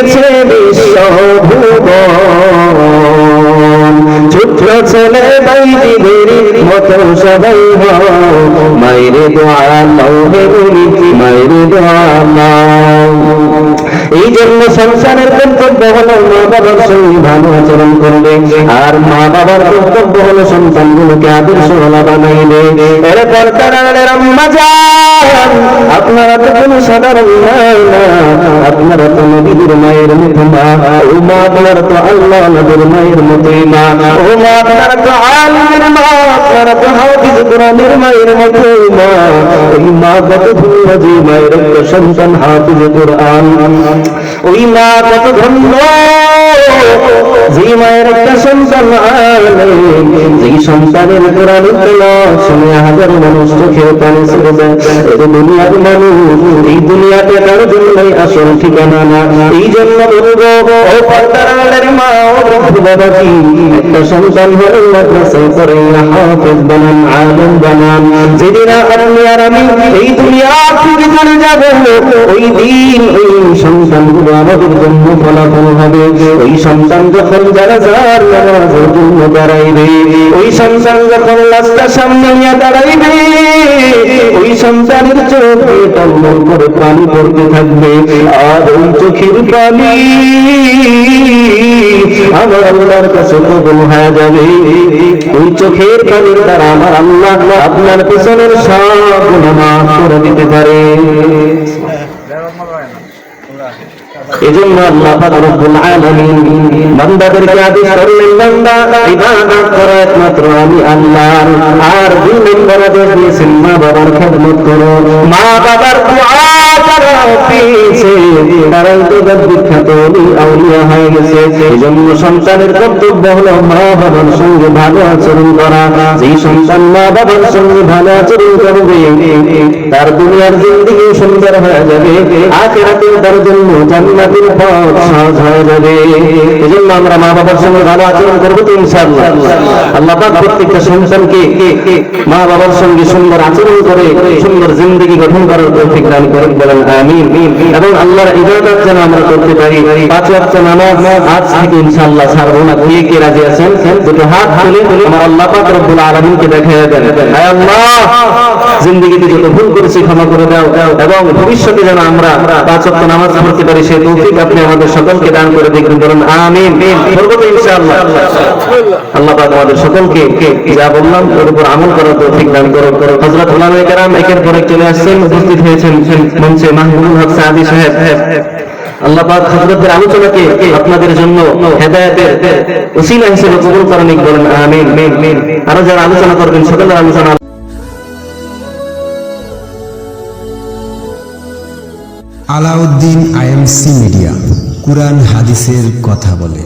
দিয়েছে বিশ্ব চলে ছেলে বাইদিদের মতো সবাই মায়ের দোয়া মায়ের দোয়া এই জন্য সংসারের কর্তব্য হলো মা বাবার সঙ্গে ভালো আচরণ করবে আর মা বাবার কর্তব্য হলো সন্তানগুলোকে আদর্শ হলা বানাইবে আম্মা যান আপনারা তো কোনো সাধারণ আপনারা তো নবীদের মায়ের মতো মা ও মা আপনারা তো আল্লাহ নবীর মায়ের মতোই মা ও মা আপনারা তো মা। আপনারা তো হাফিজ কোরআনের মায়ের মতোই মা ওই মা কত ধন্য যে মায়ের সন্তান হাফিজ কোরআন। ওই মা কত ধন্য, যে মায়ের একটা সন্তান যেই সন্তানের কোরআন শুনে হাজার মানুষ চোখের পানি ছেড়ে দেয়। দুনিয়ার মানুষ, এই দুনিয়াতে কারও জন্যই আসল ঠিকানা না। এই জন্য বলব, ও পর্দারের মা, ও বন্ধু বাবাজি, একটা সন্তান হলে মাদ্রাসায় ওই দিন ওই সন্তানগুলো আমাদের জন্য ফলাফল ওই সন্তান যখন যারা ওই সন্তান যখন রাস্তার সামনে নিয়ে দাঁড়াইবে ওই সন্তানের চোখে টলমল করে পানি পড়তে থাকবে। আর ওই চোখের পানি আমার আল্লাহর কাছে কবল হয়ে যাবে। ওই চোখের পানির দ্বারা আমার আল্লাহ আপনার পেছনের সব গুনাহ মাফ করে দিতে পারে। আল্লাহ আমি আল্লাহর আর আদেশ দিয়েছেন মা বাবার খেদমত করো। মা বাবার দোয়া করো পেয়েছে তো তার বিখ্যাত আউলিয়া হয়ে গেছে। সন্তানের কর্তব্য হলো মা বাবার সঙ্গে ভালো আচরণ করা। সন্তান মা বাবার সঙ্গে ভালো আচরণ করবে, তার দুনিয়ার সুন্দর হয়ে যাবে। তার জন্য জান্নাতের পথ সহজ হয়ে যাবে। আমরা মা বাবার সঙ্গে ভালো আচরণ করব তো ইনশাআল্লাহ। আল্লাহ পাক প্রত্যেকটা সন্তানকে মা বাবার সঙ্গে সুন্দর আচরণ করে, সুন্দর জিন্দিগি গঠন করার তৌফিক দান করেন বলেন। আমিন। এবং আল্লাহর ইবাদত যেন আমরা করতে পারি। পাঁচ ওয়াক্ত নামাজ আজ থেকে ইনশাআল্লাহ ছাড়বো না। কে কে রাজি আছেন দুটো হাত তুলে আমার আল্লাহ। পাক রব্বুল আলামিনকে দেখাইয়া দেন। হায় আল্লাহ। জিন্দগিতে যত ভুল করেছি, ক্ষমা করে দাও এবং ভবিষ্যতে যেন আমরা পাঁচ ওয়াক্ত নামাজ পড়তে পারি, সেই তৌফিক আপনি আমাদের সকলকে দান করে দেখবেন বলুন, আমিন। আল্লাহ পাক আমাদের সকলকে যা বললাম, ওর উপর আমল তৌফিক দান করো একের পর এক চলে আসছেন, উপস্থিত হয়েছেন মঞ্চে মাহবুবুল হক সাহেব। আলোচনাকে আপনাদের জন্য ওসিলা হিসেবে কবুল বলেন, আমিন। আরও যারা আলোচনা করবেন, সকলের আলোচনা আলাউদ্দিন আইএমসি মিডিয়া কুরআন হাদিসের কথা বলে।